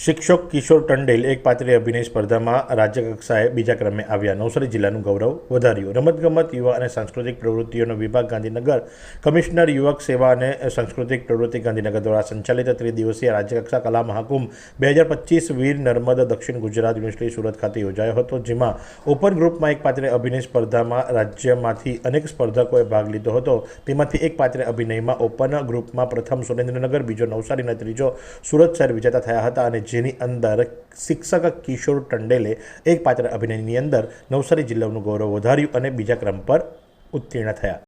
શિક્ષક કિશોર ટંડેલ એક પાત્રીય અભિનય સ્પર્ધામાં રાજ્યકક્ષાએ બીજા ક્રમે આવ્યા. નવસારી જિલ્લાનું ગૌરવ વધાર્યું. રમતગમત, યુવા અને સાંસ્કૃતિક પ્રવૃત્તિઓનો વિભાગ ગાંધીનગર કમિશનર યુવક સેવા અને સાંસ્કૃતિક પ્રવૃત્તિ ગાંધીનગર દ્વારા સંચાલિત ત્રિદિવસીય રાજ્યકક્ષા કલા મહાકુંભ બે હજાર પચીસ વીર નર્મદ દક્ષિણ ગુજરાત યુનિવર્સિટી સુરત ખાતે યોજાયો હતો, જેમાં ઓપન ગ્રુપમાં એક પાત્રે અભિનય સ્પર્ધામાં રાજ્યમાંથી અનેક સ્પર્ધકોએ ભાગ લીધો હતો. તેમાંથી એક પાત્રે અભિનયમાં ઓપન ગ્રુપમાં પ્રથમ સુરેન્દ્રનગર, બીજો નવસારી અને ત્રીજો સુરત શહેર વિજેતા થયા હતા અને જેની અંદર શિક્ષક કિશોર ટંડેલે એક પાત્ર અભિનયની અંદર નવસારી જિલ્લાનું ગૌરવ વધાર્યું અને બીજા ક્રમ પર ઉત્તીર્ણ થયા.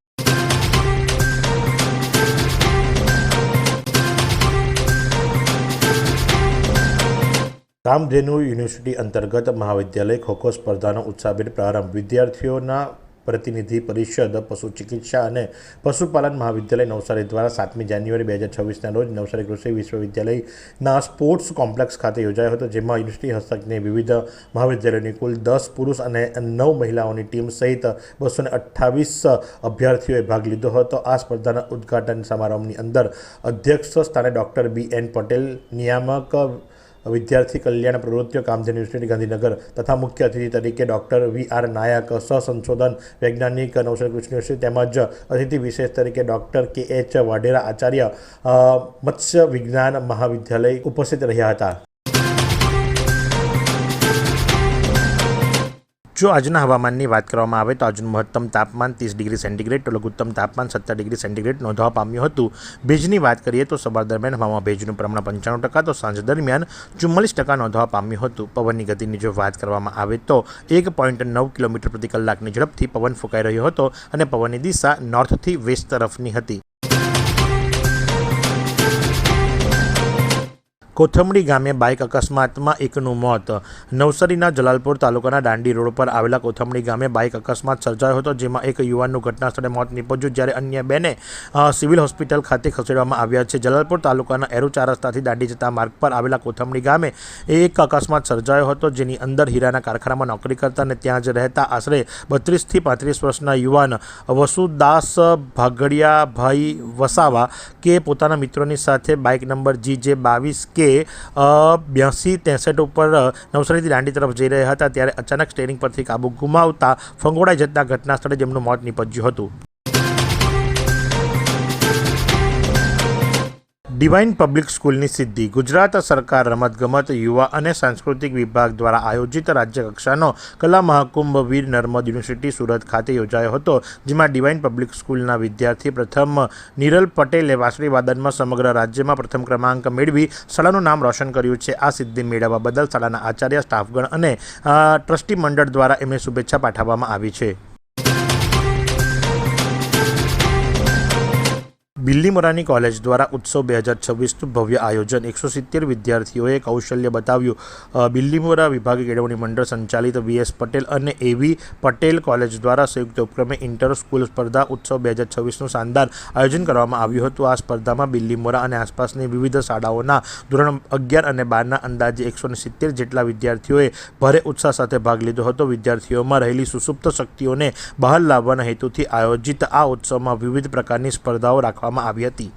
કામધેનુ યુનિવર્સિટી અંતર્ગત મહાવિદ્યાલય ખોખો સ્પર્ધાનો ઉત્સાહભેર પ્રારંભ. વિદ્યાર્થીઓના પ્રતિનિધિ પરિષદ, પશુ ચિકિત્સા અને પશુપાલન મહાવિદ્યાલય નવસારી દ્વારા સાતમી જાન્યુઆરી બે હજાર છવ્વીસના રોજ નવસારી કૃષિ વિશ્વવિદ્યાલયના સ્પોર્ટ્સ કોમ્પ્લેક્સ ખાતે યોજાયો હતો, જેમાં યુનિવર્સિટી હસ્તકની વિવિધ મહાવિદ્યાલયોની કુલ દસ પુરુષ અને નવ મહિલાઓની ટીમ સહિત બસો અઠ્ઠાવીસ અભ્યાર્થીઓએ ભાગ લીધો હતો. આ સ્પર્ધાના ઉદ્ઘાટન સમારંભની અંદર અધ્યક્ષ સ્થાને ડૉક્ટર બી એન પટેલ, નિયામક વિદ્યાર્થી કલ્યાણ પ્રવૃત્તિઓ કામધેન યુનિવર્સિટી ગાંધીનગર તથા મુખ્ય અતિથિ તરીકે ડૉક્ટર વી આર નાયક સહસંશોધન વૈજ્ઞાનિક નવસારી કૃષિ યુનિવર્સિટી તેમજ અતિથિ વિશેષ તરીકે ડૉક્ટર કે એચ વાઢેરા આચાર્ય મત્સ્ય વિજ્ઞાન મહાવિદ્યાલય ઉપસ્થિત રહ્યા હતા. જો આજના હવામાનની વાત કરવામાં આવે તો આજનું મહત્તમ તાપમાન ત્રીસ ડિગ્રી સેન્ટીગ્રેડ, તો લઘુત્તમ તાપમાન સત્તર ડિગ્રી સેન્ટીગ્રેડ નોંધવા પામ્યું હતું. ભેજની વાત કરીએ તો સવાર દરમિયાન હવામાં ભેજનું પ્રમાણ પંચાણું ટકા, તો સાંજ દરમિયાન ચુમ્માલીસ ટકા નોંધવા પામ્યું હતું. પવનની ગતિની જો વાત કરવામાં આવે તો એક પોઈન્ટ નવ કિલોમીટર પ્રતિ કલાકની ઝડપથી પવન ફૂંકાઈ રહ્યો હતો અને પવનની દિશા નોર્થથી વેસ્ટ તરફની હતી. કોથમડી ગામે બાઇક અકસ્માતમાં એકનું મોત. નવસારીના જલાલપુર તાલુકાના દાંડી રોડ પર આવેલા કોથમડી ગામે બાઇક અકસ્માત સર્જાયો હતો, જેમાં એક યુવાનનું ઘટના સ્થળે મોત નીપજ્યું, જ્યારે અન્ય બેને સિવિલ હોસ્પિટલ ખાતે ખસેડવામાં આવ્યા છે. જલાલપુર તાલુકાના એરુ ચાર રસ્તાથી દાંડી જતા માર્ગ પર આવેલા કોથમડી ગામે એક અકસ્માત સર્જાયો હતો, જેની અંદર હીરાના કારખાનામાં નોકરી કરતા અને ત્યાં જ રહેતા આશરે બત્રીસથી પાંત્રીસ વર્ષના યુવાન વસુદાસ ભાગડિયાભાઈ વસાવા, કે પોતાના મિત્રોની સાથે બાઇક નંબર જી જે બાવીસ કે બ્યાસી ત્રેસઠ ઉપર નવસારીથી દાંડી તરફ જઈ રહ્યા હતા, ત્યારે અચાનક સ્ટેરિંગ પરથી કાબુ ગુમાવતા ફંગોળાઈ જતા ઘટના સ્થળે જેમનું મોત નીપજ્યું હતું. ડિવાઇન પબ્લિક સ્કૂલની સિદ્ધિ. ગુજરાત સરકાર રમતગમત, યુવા અને સાંસ્કૃતિક વિભાગ દ્વારા આયોજિત રાજ્યકક્ષાનો કલા મહાકુંભ વીર નર્મદ યુનિવર્સિટી સુરત ખાતે યોજાયો હતો, જેમાં ડિવાઇન પબ્લિક સ્કૂલના વિદ્યાર્થી પ્રથમ નિરલ પટેલે વાસળી વાદનમાં સમગ્ર રાજ્યમાં પ્રથમ ક્રમાંક મેળવી શાળાનું નામ રોશન કર્યું છે. આ સિદ્ધિ મેળવવા બદલ શાળાના આચાર્ય, સ્ટાફગણ અને ટ્રસ્ટી મંડળ દ્વારા એમને શુભેચ્છા પાઠવવામાં આવી છે. બિલ્લીમોરાની કોલેજ દ્વારા ઉત્સવ બે હજાર છવ્વીસનું ભવ્ય આયોજન એકસો સિત્તેર વિદ્યાર્થીઓએ કૌશલ્ય બતાવ્યું. બિલ્લીમોરા વિભાગીય કેળવણી મંડળ સંચાલિત વીએસ પટેલ અને એવી પટેલ કોલેજ દ્વારા સંયુક્ત ઉપક્રમે ઇન્ટર સ્કૂલ સ્પર્ધા ઉત્સવ બે હજાર છવ્વીસનું શાનદાર આયોજન કરવામાં આવ્યું હતું. આ સ્પર્ધામાં બિલ્લીમોરા અને આસપાસની વિવિધ શાળાઓના ધોરણ અગિયાર અને બારના અંદાજે એકસો સિત્તેર જેટલા વિદ્યાર્થીઓએ ભારે ઉત્સાહ સાથે ભાગ લીધો હતો. વિદ્યાર્થીઓમાં રહેલી સુસુપ્ત શક્તિઓને બહાર લાવવાના હેતુથી આયોજિત આ ઉત્સવમાં વિવિધ પ્રકારની સ્પર્ધાઓ રાખવામાં આવી હતી.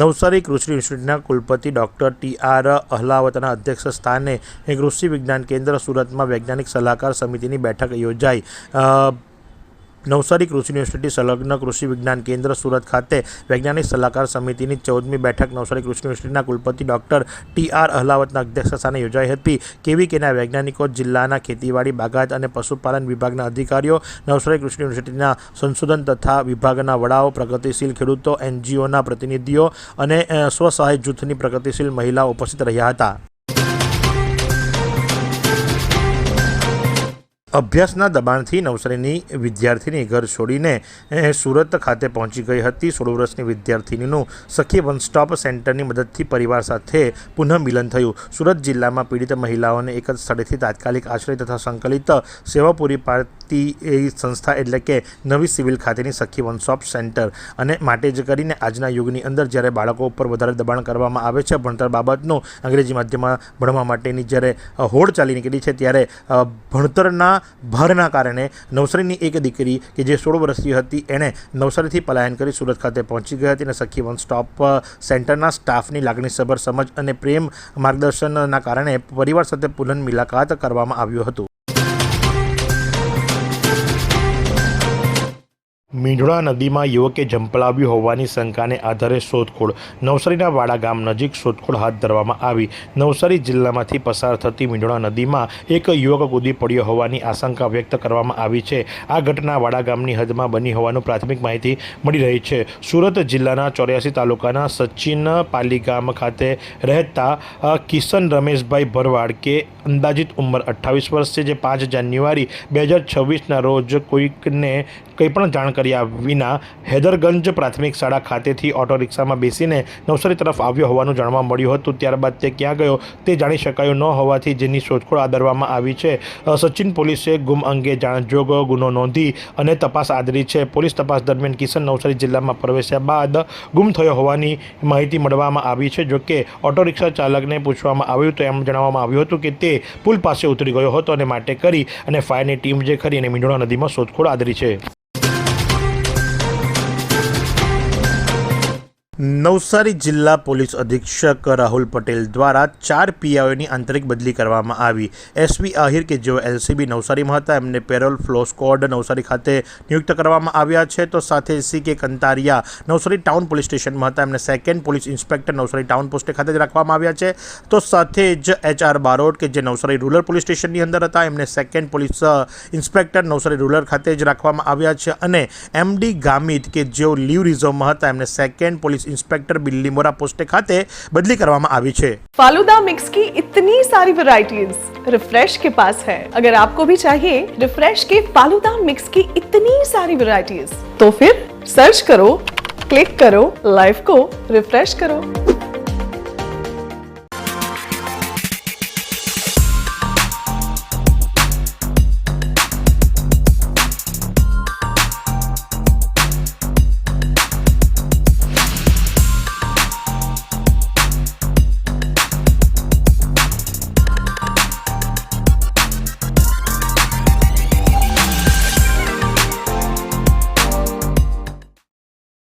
નવસારી કૃષિ ઇન્સ્ટિટ્યૂટના કુલપતિ ડૉક્ટર ટી આર અહલાવતના અધ્યક્ષ સ્થાને કૃષિ વિજ્ઞાન કેન્દ્ર સુરતમાં વૈજ્ઞાનિક સલાહકાર સમિતિની બેઠક યોજાઈ. નવસારી કૃષિ યુનિવર્સિટી સંલગ્ન કૃષિ વિજ્ઞાન કેન્દ્ર સુરત ખાતે વૈજ્ઞાનિક સલાહકાર સમિતિની ચૌદમી બેઠક નવસારી કૃષિ યુનિવર્સિટીના કુલપતિ ડૉક્ટર ટી આર અહલાવતના અધ્યક્ષસ્થાને યોજાઈ હતી. કેવીકેના વૈજ્ઞાનિકો જિલ્લાના ખેતીવાડી, બાગાયત અને પશુપાલન વિભાગના અધિકારીઓ, નવસારી કૃષિ યુનિવર્સિટીના સંશોધન તથા વિભાગના વડાઓ, પ્રગતિશીલ ખેડૂતો, એનજીઓના પ્રતિનિધિઓ અને સ્વસહાય જૂથની પ્રગતિશીલ મહિલાઓ ઉપસ્થિત રહ્યા હતા. અભ્યાસના દબાણથી નવસારીની વિદ્યાર્થીની ઘર છોડીને સુરત ખાતે પહોંચી ગઈ હતી. સોળ વર્ષની વિદ્યાર્થીનીનું સખી વન સ્ટોપ સેન્ટરની મદદથી પરિવાર સાથે પુનઃ મિલન થયું. સુરત જિલ્લામાં પીડિત મહિલાઓને એક જ સ્થળેથી તાત્કાલિક આશ્રય તથા સંકલિત સેવા પૂરી પાડતી એ સંસ્થા એટલે કે નવી સિવિલ ખાતેની સખી વનસ્ટોપ સેન્ટર અને માટે જ કરીને આજના યુગની અંદર જ્યારે બાળકો ઉપર વધારે દબાણ કરવામાં આવે છે, ભણતર બાબતનું અંગ્રેજી માધ્યમમાં ભણવા માટેની જ્યારે હોડ ચાલી નીકળી છે, ત્યારે ભણતરના ભારના કારણે નવસારીની એક દીકરી કે જે સોળ વર્ષની હતી, એણે નવસારીથી પલાયન કરી સુરત ખાતે પહોંચી ગઈ હતી અને સખી વન સ્ટોપ સેન્ટરના સ્ટાફની લાગણીસભર સમજ અને પ્રેમ માર્ગદર્શનના કારણે પરિવાર સાથે પુનઃ મુલાકાત કરવામાં આવ્યું હતું. મીંઢોળા નદીમાં યુવકે ઝંપલાવ્યું હોવાની શંકાને આધારે શોધખોળ. નવસારીના વાડા ગામ નજીક શોધખોળ હાથ ધરવામાં આવી. નવસારી જિલ્લામાંથી પસાર થતી મીંઢોળા નદીમાં એક યુવક કૂદી પડ્યો હોવાની આશંકા વ્યક્ત કરવામાં આવી છે. આ ઘટના વાડા ગામની હદમાં બની હોવાનું પ્રાથમિક માહિતી મળી રહી છે. સુરત જિલ્લાના ચોર્યાસી તાલુકાના સચિન પાલી ગામ ખાતે રહેતા કિશન રમેશભાઈ ભરવાડ કે અંદાજિત ઉંમર અઠ્ઠાવીસ વર્ષ છે, જે પાંચ જાન્યુઆરી બે હજાર છવ્વીસના રોજ કોઈકને કંઈ પણ જાણ કર્યા વિના હૈદરગંજ પ્રાથમિક શાળા ખાતેથી ઓટો રિક્ષામાં બેસીને નવસારી તરફ આવ્યો હોવાનું જાણવા મળ્યું હતું. ત્યારબાદ તે ક્યાં ગયો તે જાણી શકાયું ન હોવાથી જેની શોધખોળ આદરવામાં આવી છે. સચિન પોલીસે ગુમ અંગે જાણજોગ ગુનો નોંધી અને તપાસ આદરી છે. પોલીસ તપાસ દરમિયાન કિશન નવસારી જિલ્લામાં પ્રવેશ્યા બાદ ગુમ થયો હોવાની માહિતી મળવામાં આવી છે. જોકે ઓટો રિક્ષા ચાલકને પૂછવામાં આવ્યું તો એમ જણાવવામાં આવ્યું હતું કે તે પુલ પાસે ઉતરી ગયો હતો અને માટે કરી અને ફાયરની ટીમ જે ખરી અને મીંડોળા નદીમાં શોધખોળ આદરી છે. નવસારી જિલ્લા પોલીસ અધિક્ષક રાહુલ પટેલ દ્વારા ચાર પીઆઈઓની આંતરિક બદલી કરવામાં આવી. એસવી આહિર કે જેઓ એલસીબી નવસારીમાં હતા, એમને પેરોલ ફ્લો સ્કોડ નવસારી ખાતે નિયુક્ત કરવામાં આવ્યા છે. તો સાથે સી કે કંતારિયા નવસારી ટાઉન પોલીસ સ્ટેશનમાં હતા, એમને second police inspector Navsari town પોસ્ટે ખાતે જ રાખવામાં આવ્યા છે. તો સાથે જ એચ આર બારોટ કે જે નવસારી રૂરલ પોલીસ સ્ટેશનની અંદર હતા, એમને second police inspector Navsari rural ખાતે જ રાખવામાં આવ્યા છે. અને એમડી ગામિત કે જેઓ લીવ રિઝર્વમાં હતા, એમને સેકન્ડ પોલીસ इंस्पेक्टर बिल्लीमोरा पोस्टे खाते बदली કરવામાં આવી છે फालूदा मिक्स की इतनी सारी वैरायटीज रिफ्रेश के पास है अगर आपको भी चाहिए रिफ्रेश के फालूदा मिक्स की इतनी सारी वैरायटीज तो फिर सर्च करो क्लिक करो लाइफ को रिफ्रेश करो